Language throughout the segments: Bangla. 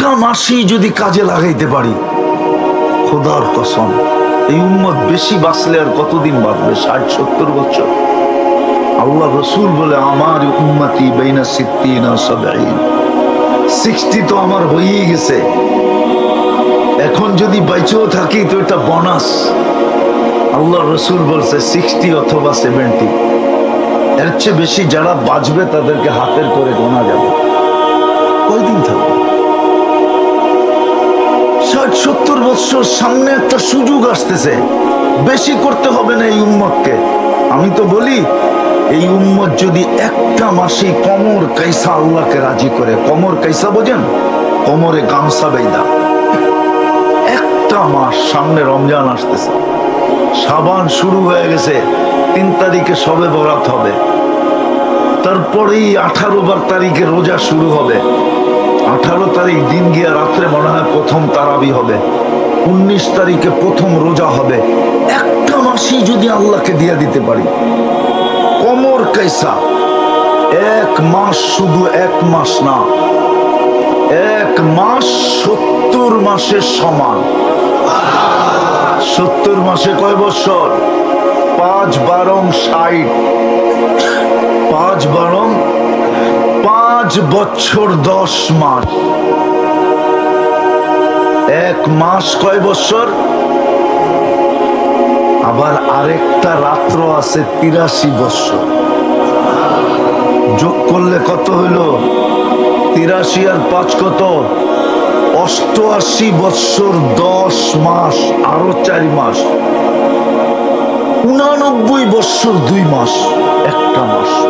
একটা মাসই যদি কাজে লাগাইতে পারি, খোদার কসম, এই উম্মত বেশি বাঁচলে আর কতদিন বাঁচবে? ষাট, সত্তর বছর। আল্লাহ রসুল বলে আমার উম্মতি বেইনা সিদ্ধি না সদাইন সিক্সটি তো আমার হয়েই গেছে। এখন যদি বাইচেও থাকি, তো এটা বোনাস আল্লাহ রসুল বলছে, সিক্সটি অথবা সেভেন্টি। এর চেয়ে বেশি যারা বাঁচবে, তাদেরকে হাতের করে গোনা যাবে। বছর সামনে একটা সুযোগ আসতেছে। বেশি করতে হবে না এই উম্মতকে। আমি তো বলি, এই উম্মত যদি একটা মাসে কমর কাইসা আল্লাহকে রাজি করে, কমর কাইসা বোঝেন? কমরে গামসা বেদা একটা মাস সামনে রমজান আসতেছে। সাবান শুরু হয়ে গেছে, তিন তারিখে সবে বরাত হবে। তারপরেই আঠারো বার তারিখে রোজা শুরু হবে। আঠারো তারিখ দিন গিয়া রাত্রে মনে হয় প্রথম তারাবি হবে। উনিশ তারিখে প্রথম রোজা হবে। একটা মাসই যদি আল্লাহকে দিয়ে দিতে পারি। কমর কাইসা। এক মাস শুধু এক মাস না। এক মাস সত্তর মাসের সমান। সত্তর মাসে কয় বছর? পাঁচ বারং ষাট। পাঁচ বারং পাঁচ বছর দশ মাস। এক মাস কয় বছর? আবার আরেকটা রাত্র আছে তিরাশি বছর। যোগ করলে কত হইল? তিরাশি আর পাঁচ কত? অষ্টআশি বৎসর দশ মাস, আরও চার মাস। উনানব্বই বৎসর দুই মাস, একটা মাস।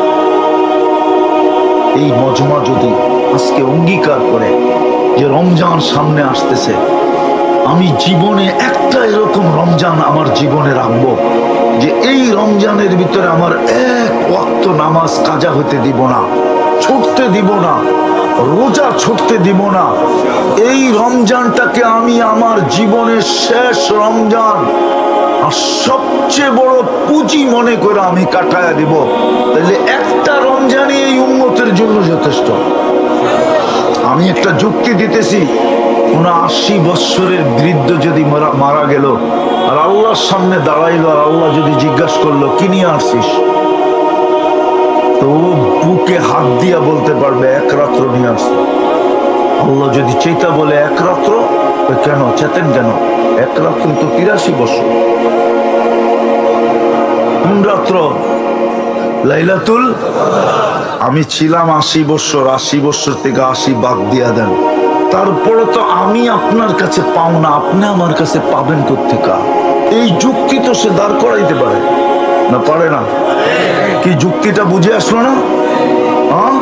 এই মজমা যদি আজকে অঙ্গীকার করে যে রমজান সামনে আসতেছে। আমি জীবনে একটা এরকম রমজান আমার জীবনে রাখব, যে এই রমজানের ভিতরে আমার এক ওয়াক্ত নামাজ কাজা হতে দিব না, ছুটতে দিব না, রোজা ছুটতে দিব না। এই রমজানটাকে আমি আমার জীবনের শেষ রমজান আর সবচেয়ে বড় পুঁজি মনে করে আমি কাটায়া দিব। তাহলে একটা রমজানই এই উন্মতের জন্য যথেষ্ট। আমি একটা যুক্তি দিতেছি, উনআশি বৎসরের বৃদ্ধ যদি মারা- গেল, আর আল্লাহর সামনে দাঁড়াইলো, আর আল্লাহ যদি জিজ্ঞাসা করল, কি নিয়ে আসছিস? তো বুকে হাত দিয়া বলতে পারবে, এক রাত্র নিয়ে আসছে। আল্লাহ যদি চেতা বলে, এক রাত্র? কেন, চেতেন কেন? এক রাত্র তো তিরাশি বছর কোন রাত্র লাইলাতুল, আমি ছিলাম আশি বছর আশি বছর থেকে আশি বাদ দিয়া দেন। তারপরে তো আমি আপনার কাছে পাও না, আপনি আমার কাছে পাবেন কোথেকা এই যুক্তি তো সে দাঁড় করাইতে পারে। না পারে না। কি যুক্তিটা বুঝে আসলো না? হ্যাঁ?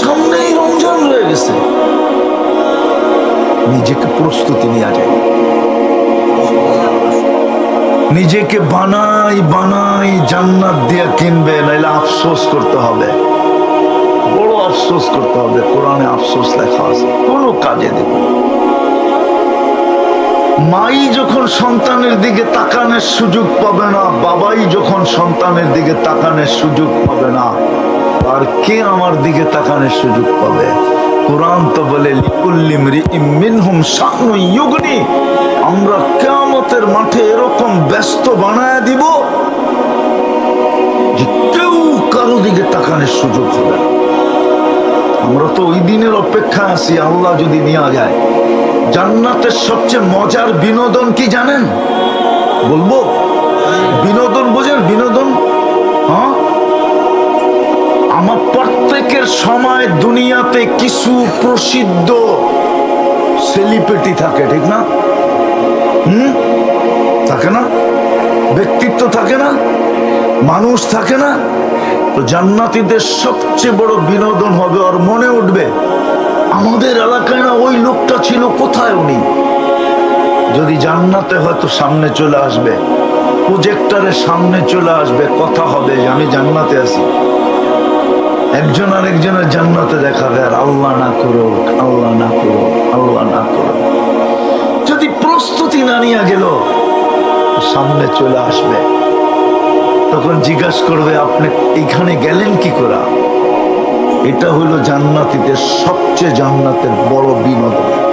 সামনেই রমজান রয়ে গেছে। নিজেকে প্রস্তুতি নেওয়া যায় নিজেকে বানাই বানাই জান্নাত দিয়ে কিনবে, নাইলে আফসোস করতে হবে। বড় আফসোস করতে হবে, কোরআনে আফসোস লেখা আছে, কোনো কাজে দেবে মাই যখন সন্তানের দিকে তাকানোর সুযোগ পাবে না, বাবাই যখন সন্তানের দিকে তাকানোর সুযোগ পাবে না, আর কে আমার দিকে তাকানোর সুযোগ পাবে? কোরআন তো বলে, লিকুল্লি মরিইম মিনহুম শানু ইউগনি। আমরা কিয়ামতের মাঠে এরকম ব্যস্ত বানায় দিব যে কেউ কারও দিকে তাকানোর সুযোগ হবে না। আমরা তো ওই দিনের অপেক্ষা আছি, আল্লাহ যদি নেওয়া যায়। জান্নাতের সবচেয়ে মজার বিনোদন কি জানেন? বলব? বিনোদন বোঝেন? বিনোদন? হ্যাঁ? আমার প্রত্যেকের সময় দুনিয়াতে কিছু প্রসিদ্ধ সেলিব্রিটি থাকে, ঠিক না? হুম? থাকে না? ব্যক্তিত্ব থাকে না? মানুষ থাকে না? তো জান্নাতীদের সবচেয়ে বড় বিনোদন হবে আর মনে উঠবে, আমাদের এলাকায় না ওই লোকটা ছিল, কোথায় উনি? যদি জান্নাতে হয়তো সামনে চলে আসবে প্রজেক্টরের সামনে চলে আসবে, কথা হবে আমি জান্নাতে আছি। একজন আরেকজনের জান্নাতে দেখাবে আর আল্লাহ না করুক, আল্লাহ না করো আল্লাহ না করো সামনে চলে আসবে। তখন জিজ্ঞাসা করবে, আপনি এখানে গেলেন কি করা? এটা হলো জান্নাতিদের সবচেয়ে জান্নাতের বড় বিনোদন।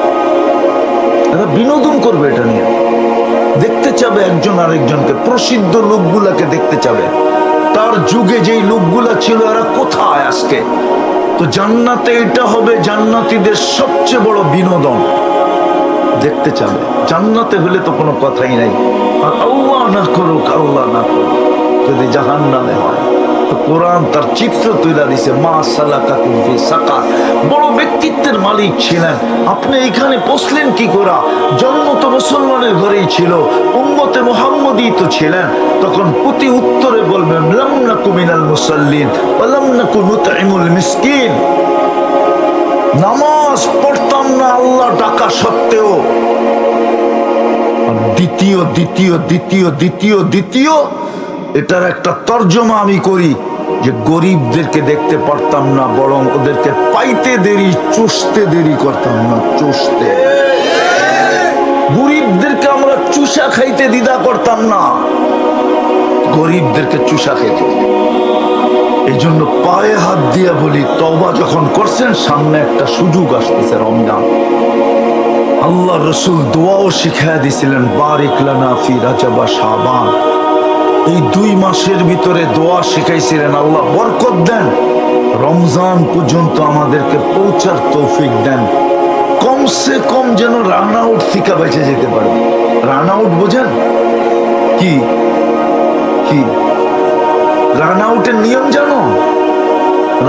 এরা বিনোদন করবে এটা নিয়ে। দেখতে চাবে একজন আরেকজনকে, প্রসিদ্ধ লোকগুলাকে দেখতে চাবে। তার যুগে যেই লোকগুলা ছিল, এরা কোথায় আজকে? তো জান্নাতে এটা হবে জান্নাতীদের সবচেয়ে বড় বিনোদন। দেখতে চাবে। জান্নাতে হলে তো কোনো কথাই নাই। আর আল্লাহ না করুক, আল্লাহ না করুক। যদি জাহান নামে হয়, তো কোরআন তার চিত্র তুলে দিছে, মা সালাকা কুফি সাকা বড় ব্যক্তিত্বের মালিক ছিলেন। আপনি এখানে বসলেন কি করা? জন্ম তো মুসলমানের ঘরেই ছিল, উম্মতে মোহাম্মদই তো ছিলেন। তখন প্রতি উত্তরে বলবেন, লাম নাকু মিনাল মুসাল্লিন, ওয়া লাম নাকু নুতঈমুল মিসকিন। নামাজ পড়তাম না, আল্লাহ ডাকা সত্ত্বেও। দ্বিতীয় দ্বিতীয় দ্বিতীয় দ্বিতীয় দ্বিতীয়, এটার একটা তর্জমা আমি করি যে গরিবদেরকে দেখতে পারতাম না, বরং ওদেরকে পাইতে দেরি, চুষতে দেরি করতাম না, চুষতে। গরিবদেরকে আমরা চুষা খাইতে দ্বিধা করতাম না। গরিবদেরকে চুষা খাইতে এই জন্য পায়ে হাত দিয়ে বলি তবা যখন করছেন, সামনে একটা সুযোগ আসতেছে রমজান। আল্লাহ রসুল দোয়াও শিখাই দিছিলেন, বারিক লানা ফি রাজাবা শাবান। এই দুই মাসের ভিতরে দোয়া শিখাইছিলেন, আল্লাহ বরকত দেন। রমজান পর্যন্ত আমাদেরকে পৌঁছার তৌফিক দেন। কমসে কম যেন রান আউট থেকে বেঁচে যেতে পারে। রান আউট বোঝেন? কি? কি? রান আউটের নিয়ম জানো?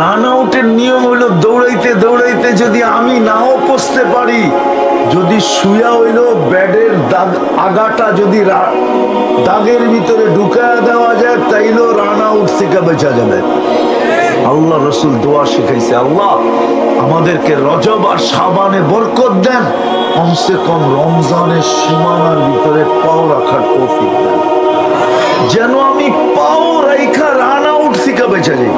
রান আউটের নিয়ম হলো দৌড়াইতে দৌড়াইতে যদি আমি নাও পৌঁছতে পারি যদি শুয়া হইল ব্যাডের দাগ আগাটা যদি দাগের ভিতরে ঢুকায় দেওয়া যায় তাইলেও রান আউট থেকে বেঁচা যাবে। আল্লাহ রসুল দোয়া শিখাইছে, আল্লাহ, আমাদেরকে রজব আর সাবানে বরকত দেন। কমসে কম রমজানের সীমানার ভিতরে পাও রাখার তৌফিক দেন। যেন আমি পাও রাইখা রান আউট থেকে বেঁচে যাই।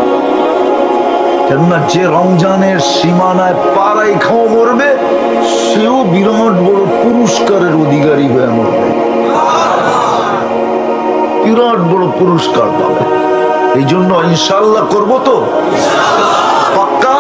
কেননা যে রমজানের সীমানায় পা রাইখাও মরবে সেও বিরাট বড় পুরস্কারের অধিকারী হয়ে মরবে। বিরাট বড় পুরস্কার পাবে। এই জন্য ইনশাল্লাহ করব তো? পাক্কা?